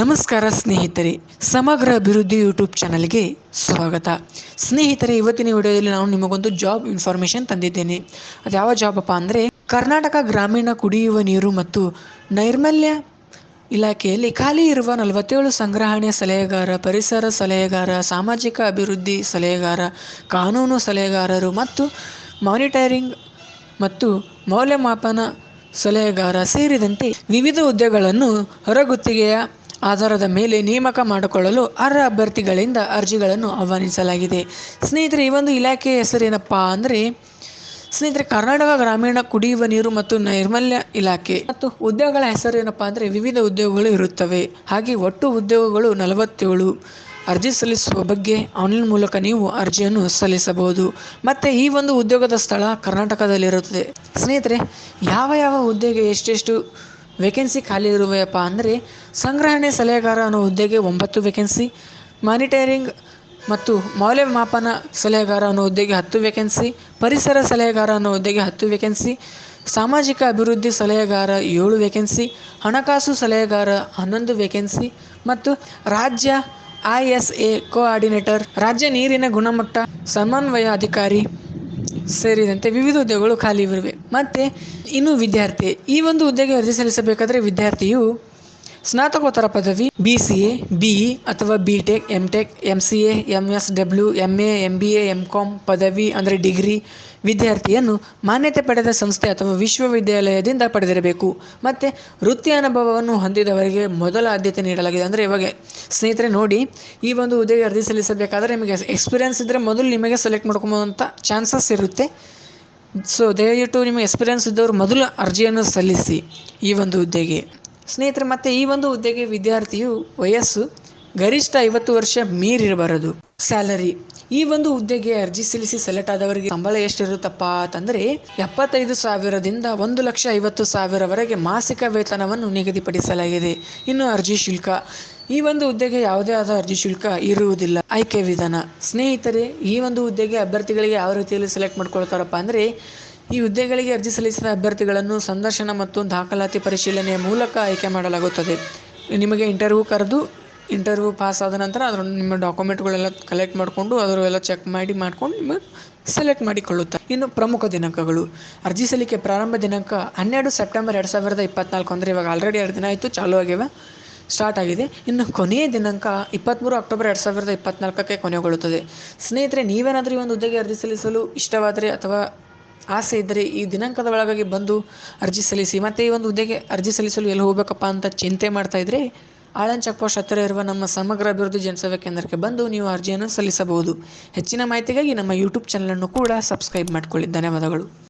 ನಮಸ್ಕಾರ ಸ್ನೇಹಿತರೆ, ಸಮಗ್ರ ಅಭಿವೃದ್ಧಿ ಯೂಟ್ಯೂಬ್ ಚಾನಲ್ಗೆ ಸ್ವಾಗತ. ಸ್ನೇಹಿತರೆ, ಇವತ್ತಿನ ವಿಡಿಯೋದಲ್ಲಿ ನಾನು ನಿಮಗೊಂದು ಜಾಬ್ ಇನ್ಫಾರ್ಮೇಷನ್ ತಂದಿದ್ದೇನೆ. ಅದು ಯಾವ ಜಾಬ್ ಅಪ್ಪ ಅಂದರೆ, ಕರ್ನಾಟಕ ಗ್ರಾಮೀಣ ಕುಡಿಯುವ ನೀರು ಮತ್ತು ನೈರ್ಮಲ್ಯ ಇಲಾಖೆಯಲ್ಲಿ ಖಾಲಿ ಇರುವ ನಲವತ್ತೇಳು ಸಂಗ್ರಹಣೆ ಸಲಹೆಗಾರ, ಪರಿಸರ ಸಲಹೆಗಾರ, ಸಾಮಾಜಿಕ ಅಭಿವೃದ್ಧಿ ಸಲಹೆಗಾರ, ಕಾನೂನು ಸಲಹೆಗಾರರು ಮತ್ತು ಮಾನಿಟರಿಂಗ್ ಮತ್ತು ಮೌಲ್ಯಮಾಪನ ಸಲಹೆಗಾರ ಸೇರಿದಂತೆ ವಿವಿಧ ಹುದ್ದೆಗಳನ್ನು ಹೊರಗುತ್ತಿಗೆಯ ಆಧಾರದ ಮೇಲೆ ನೇಮಕ ಮಾಡಿಕೊಳ್ಳಲು ಅರ್ಹ ಅಭ್ಯರ್ಥಿಗಳಿಂದ ಅರ್ಜಿಗಳನ್ನು ಆಹ್ವಾನಿಸಲಾಗಿದೆ. ಸ್ನೇಹಿತರೆ, ಈ ಒಂದು ಇಲಾಖೆಯ ಹೆಸರೇನಪ್ಪ ಅಂದರೆ, ಸ್ನೇಹಿತರೆ, ಕರ್ನಾಟಕ ಗ್ರಾಮೀಣ ಕುಡಿಯುವ ನೀರು ಮತ್ತು ನೈರ್ಮಲ್ಯ ಇಲಾಖೆ ಮತ್ತು ಉದ್ಯೋಗಗಳ ಹೆಸರೇನಪ್ಪ ಅಂದರೆ, ವಿವಿಧ ಉದ್ಯೋಗಗಳು ಇರುತ್ತವೆ. ಹಾಗೆ ಒಟ್ಟು ಉದ್ಯೋಗಗಳು ನಲವತ್ತೇಳು. ಅರ್ಜಿ ಸಲ್ಲಿಸುವ ಬಗ್ಗೆ ಆನ್ಲೈನ್ ಮೂಲಕ ನೀವು ಅರ್ಜಿಯನ್ನು ಸಲ್ಲಿಸಬಹುದು. ಮತ್ತು ಈ ಒಂದು ಉದ್ಯೋಗದ ಸ್ಥಳ ಕರ್ನಾಟಕದಲ್ಲಿರುತ್ತದೆ. ಸ್ನೇಹಿತರೆ, ಯಾವ ಯಾವ ಉದ್ಯೋಗ ಎಷ್ಟೆಷ್ಟು ವೇಕೆನ್ಸಿ ಖಾಲಿ ಇರುವೆಯಪ್ಪ ಅಂದರೆ ಸಂಗ್ರಹಣೆ ಸಲಹೆಗಾರ ಅನ್ನೋ ಹುದ್ದೆಗೆ ಒಂಬತ್ತು ವೇಕೆನ್ಸಿ ಮಾನಿಟರಿಂಗ್ ಮತ್ತು ಮೌಲ್ಯಮಾಪನ ಸಲಹೆಗಾರ ಅನ್ನೋ ಹುದ್ದೆಗೆ ಹತ್ತು ವೇಕೆನ್ಸಿ ಪರಿಸರ ಸಲಹೆಗಾರ ಅನ್ನೋ ಹುದ್ದೆಗೆ ಹತ್ತು ವೇಕೆನ್ಸಿ ಸಾಮಾಜಿಕ ಅಭಿವೃದ್ಧಿ ಸಲಹೆಗಾರ ಏಳು ವೇಕೆನ್ಸಿ ಹಣಕಾಸು ಸಲಹೆಗಾರ ಹನ್ನೊಂದು ವೇಕೆನ್ಸಿ ಮತ್ತು ರಾಜ್ಯ ಐ ಎಸ್ ಎ ಕೋಆರ್ಡಿನೇಟರ್ ರಾಜ್ಯ ನೀರಿನ ಗುಣಮಟ್ಟ, ಸಮನ್ವಯ ಅಧಿಕಾರಿ ಸೇರಿದಂತೆ ವಿವಿಧ ಹುದ್ದೆಗಳು ಖಾಲಿ ಇವೆ ಮತ್ತು ಇನ್ನು ವಿದ್ಯಾರ್ಥಿ, ಈ ಒಂದು ಹುದ್ದೆಗೆ ಅರ್ಜಿ ಸಲ್ಲಿಸಬೇಕಾದರೆ ವಿದ್ಯಾರ್ಥಿಯು ಸ್ನಾತಕೋತ್ತರ ಪದವಿ B C A B E ಅಥವಾ B tech M tech M C A M S W M A M B A M com ಪದವಿ ಅಂದರೆ ಡಿಗ್ರಿ ವಿದ್ಯಾರ್ಥಿಯನ್ನು ಮಾನ್ಯತೆ ಪಡೆದ ಸಂಸ್ಥೆ ಅಥವಾ ವಿಶ್ವವಿದ್ಯಾಲಯದಿಂದ ಪಡೆದಿರಬೇಕು. ಮತ್ತು ವೃತ್ತಿ ಅನುಭವವನ್ನು ಹೊಂದಿದವರಿಗೆ ಮೊದಲ ಆದ್ಯತೆ ನೀಡಲಾಗಿದೆ. ಅಂದರೆ ಇವಾಗ ಸ್ನೇಹಿತರೆ ನೋಡಿ, ಈ ಒಂದು ಹುದ್ದೆಗೆ ಅರ್ಜಿ ಸಲ್ಲಿಸಬೇಕಾದರೆ ನಿಮಗೆ ಎಕ್ಸ್ಪೀರಿಯನ್ಸ್ ಇದ್ದರೆ ಮೊದಲು ನಿಮಗೆ ಸೆಲೆಕ್ಟ್ ಮಾಡ್ಕೊಬೋದಂಥ ಚಾನ್ಸಸ್ ಇರುತ್ತೆ. ಸೊ ದಯವಿಟ್ಟು ನಿಮಗೆ ಎಕ್ಸ್ಪೀರಿಯನ್ಸ್ ಇದ್ದವರು ಮೊದಲು ಅರ್ಜಿಯನ್ನು ಸಲ್ಲಿಸಿ ಈ ಒಂದು ಹುದ್ದೆಗೆ. ಸ್ನೇಹಿತರೆ, ಮತ್ತು ಈ ಒಂದು ಹುದ್ದೆಗೆ ವಿದ್ಯಾರ್ಥಿಯು ವಯಸ್ಸು ಗರಿಷ್ಠ ಐವತ್ತು ವರ್ಷ ಮೀರಿರಬಾರದು. ಸ್ಯಾಲರಿ ಈ ಒಂದು ಹುದ್ದೆಗೆ ಅರ್ಜಿ ಸಲ್ಲಿಸಿ ಸೆಲೆಕ್ಟ್ ಆದವರಿಗೆ ಸಂಬಳ ಎಷ್ಟಿರುತ್ತಪ್ಪ ಅಂತಂದರೆ, ಎಪ್ಪತ್ತೈದು ಸಾವಿರದಿಂದ ಒಂದು ಲಕ್ಷ ಐವತ್ತು ಸಾವಿರವರೆಗೆ ಮಾಸಿಕ ವೇತನವನ್ನು ನಿಗದಿಪಡಿಸಲಾಗಿದೆ. ಇನ್ನು ಅರ್ಜಿ ಶುಲ್ಕ ಈ ಒಂದು ಹುದ್ದೆಗೆ ಯಾವುದೇ ಆದ ಅರ್ಜಿ ಶುಲ್ಕ ಇರುವುದಿಲ್ಲ. ಆಯ್ಕೆ ವಿಧಾನ. ಸ್ನೇಹಿತರೆ, ಈ ಒಂದು ಹುದ್ದೆಗೆ ಅಭ್ಯರ್ಥಿಗಳಿಗೆ ಯಾವ ರೀತಿಯಲ್ಲಿ ಸೆಲೆಕ್ಟ್ ಮಾಡ್ಕೊಳ್ತಾರಪ್ಪ ಅಂದರೆ, ಈ ಹುದ್ದೆಗಳಿಗೆ ಅರ್ಜಿ ಸಲ್ಲಿಸಿದ ಅಭ್ಯರ್ಥಿಗಳನ್ನು ಸಂದರ್ಶನ ಮತ್ತು ದಾಖಲಾತಿ ಪರಿಶೀಲನೆಯ ಮೂಲಕ ಆಯ್ಕೆ ಮಾಡಲಾಗುತ್ತದೆ. ನಿಮಗೆ ಇಂಟರ್ವ್ಯೂ ಕರೆದು ಇಂಟರ್ವ್ಯೂ ಪಾಸ್ ಆದ ನಂತರ ಅದರ ನಿಮ್ಮ ಡಾಕ್ಯುಮೆಂಟ್ಗಳೆಲ್ಲ ಕಲೆಕ್ಟ್ ಮಾಡಿಕೊಂಡು ಅದರೆಲ್ಲ ಚೆಕ್ ಮಾಡಿ, ಮಾಡ್ಕೊಂಡು ನಿಮಗೆ ಸೆಲೆಕ್ಟ್ ಮಾಡಿಕೊಳ್ಳುತ್ತಾರೆ ಇನ್ನು ಪ್ರಮುಖ ದಿನಾಂಕಗಳು. ಅರ್ಜಿ ಸಲ್ಲಿಕೆ ಪ್ರಾರಂಭ ದಿನಾಂಕ ಹನ್ನೆರಡು ಸೆಪ್ಟೆಂಬರ್ ಎರಡು ಸಾವಿರದ ಇಪ್ಪತ್ನಾಲ್ಕು ಅಂದರೆ ಇವಾಗ ಆಲ್ರೆಡಿ ಎರಡು ದಿನ ಆಯಿತು ಚಾಲೂ ಆಗಿವೆ ಸ್ಟಾರ್ಟ್ ಆಗಿದೆ. ಇನ್ನು ಕೊನೆಯ ದಿನಾಂಕ ಇಪ್ಪತ್ತ್ಮೂರು ಅಕ್ಟೋಬರ್ ಎರಡು ಸಾವಿರದ ಇಪ್ಪತ್ನಾಲ್ಕಕ್ಕೆ ಕೊನೆಗೊಳ್ಳುತ್ತದೆ. ಸ್ನೇಹಿತರೆ, ನೀವೇನಾದರೂ ಈ ಒಂದು ಹುದ್ದೆಗೆ ಅರ್ಜಿ ಸಲ್ಲಿಸಲು ಇಷ್ಟವಾದರೆ ಅಥವಾ ಆಸೆ ಇದ್ದರೆ ಈ ದಿನಾಂಕದ ಒಳಗಾಗಿ ಬಂದು ಅರ್ಜಿ ಸಲ್ಲಿಸಿ. ಮತ್ತು ಈ ಒಂದು ಹುದ್ದೆಗೆ ಅರ್ಜಿ ಸಲ್ಲಿಸಲು ಎಲ್ಲಿ ಹೋಗಬೇಕಪ್ಪ ಅಂತ ಚಿಂತೆ ಮಾಡ್ತಾ ಇದ್ದರೆ ಆಳನ್ ಚೆಕ್ ಪೋಸ್ಟ್ ಹತ್ತಿರ ಇರುವ ನಮ್ಮ ಸಮಗ್ರ ಅಭಿವೃದ್ಧಿ ಜನಸೇವಾ ಕೇಂದ್ರಕ್ಕೆ ಬಂದು ನೀವು ಅರ್ಜಿಯನ್ನು ಸಲ್ಲಿಸಬಹುದು. ಹೆಚ್ಚಿನ ಮಾಹಿತಿಗಾಗಿ ನಮ್ಮ ಯೂಟ್ಯೂಬ್ ಚಾನಲನ್ನು ಕೂಡ ಸಬ್ಸ್ಕ್ರೈಬ್ ಮಾಡಿಕೊಳ್ಳಿ. ಧನ್ಯವಾದಗಳು.